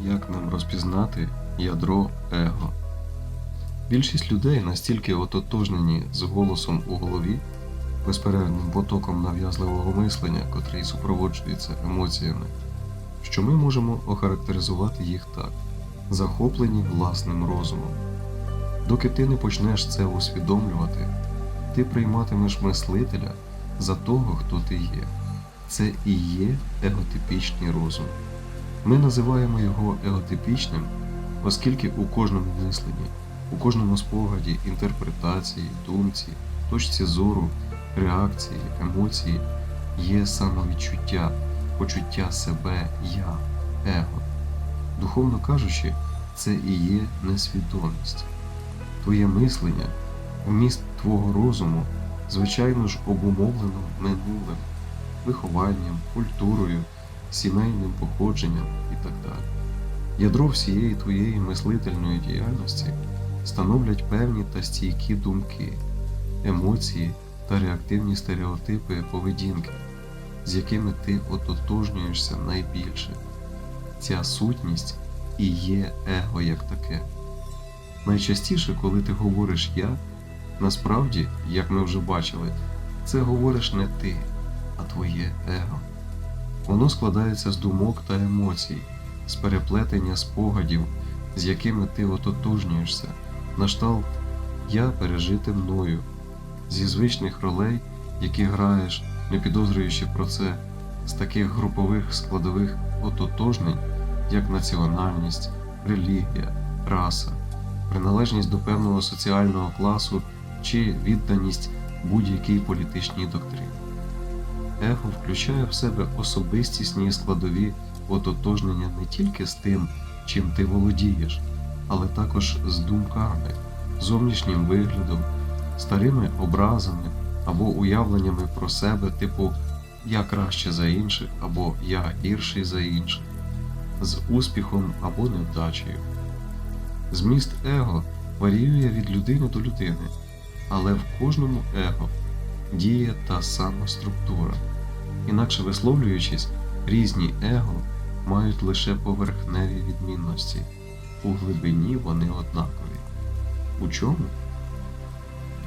Як нам розпізнати ядро его? Більшість людей настільки ототожнені з голосом у голові, безперервним потоком нав'язливого мислення, котрий супроводжується емоціями, що ми можемо охарактеризувати їх так захоплені власним розумом. Доки ти не почнеш це усвідомлювати, ти прийматимеш мислителя за того, хто ти є. Це і є еготипічний розум. Ми називаємо його еготипічним, оскільки у кожному мисленні, у кожному спогаді, інтерпретації, думці, точці зору, реакції, емоції є самовідчуття, почуття себе я, его. Духовно кажучи, це і є несвідомість. Твоє мислення, вміст твого розуму, звичайно ж, обумовлено минулим, вихованням, культурою, сімейним походженням і так далі. Ядро всієї твоєї мислительної діяльності становлять певні та стійкі думки, емоції та реактивні стереотипи поведінки, з якими ти ототожнюєшся найбільше. Ця сутність і є его як таке. Найчастіше, коли ти говориш я, насправді, як ми вже бачили, це говориш не ти, а твоє его. Воно складається з думок та емоцій, з переплетення спогадів, з якими ти ототожнюєшся, на кшталт я пережити мною, зі звичних ролей, які граєш, не підозрюючи про це, з таких групових складових ототожнень, як національність, релігія, раса, приналежність до певного соціального класу чи відданість будь-якій політичній доктрині. Его включає в себе особистісні складові ототожнення не тільки з тим, чим ти володієш, але також з думками, зовнішнім виглядом, старими образами або уявленнями про себе, типу я краще за інших або я гірший за інших, з успіхом або невдачею. Зміст его варіює від людини до людини, але в кожному его діє та сама структура. Інакше висловлюючись, різні его мають лише поверхневі відмінності, у глибині вони однакові. У чому?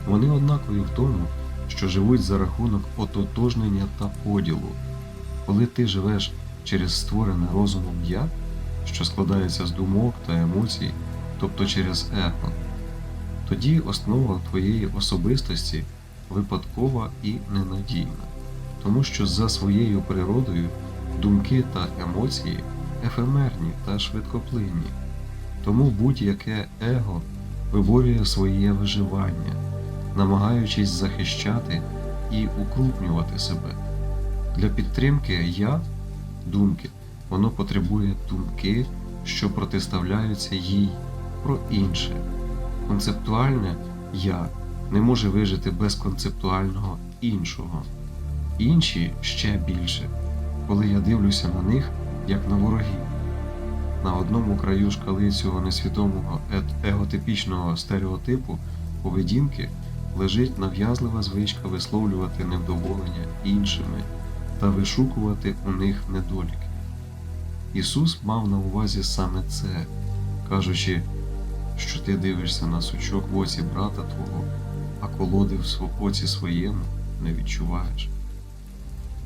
Вони однакові в тому, що живуть за рахунок ототожнення та поділу. Коли ти живеш через створене розумом я, що складається з думок та емоцій, тобто через его, тоді основа твоєї особистості випадкова і ненадійна, тому що за своєю природою думки та емоції ефемерні та швидкоплинні. Тому будь-яке его виборює своє виживання, намагаючись захищати і укрупнювати себе. Для підтримки я думки воно потребує думки, що протиставляються їй про інше. Концептуальне я не може вижити без концептуального іншого. Інші ще більше, коли я дивлюся на них як на ворогів. На одному краю шкали цього несвідомого еготипічного стереотипу поведінки лежить нав'язлива звичка висловлювати невдоволення іншими та вишукувати у них недоліки. Ісус мав на увазі саме це, кажучи, що ти дивишся на сучок в оці брата твого, а колоди в оці своєму не відчуваєш.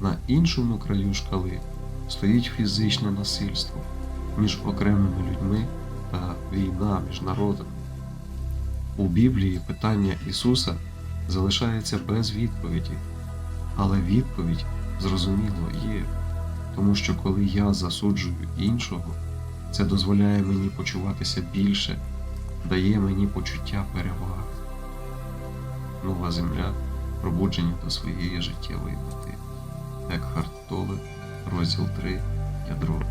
На іншому краю шкали стоїть фізичне насильство між окремими людьми та війна між народами. У Біблії питання Ісуса залишається без відповіді, але відповідь зрозуміло є, тому що коли я засуджую іншого, це дозволяє мені почуватися більше, дає мені почуття переваги. Нова земля пробудження до своєї життєвої мети. Екхарт Толе, розділ 3, ядро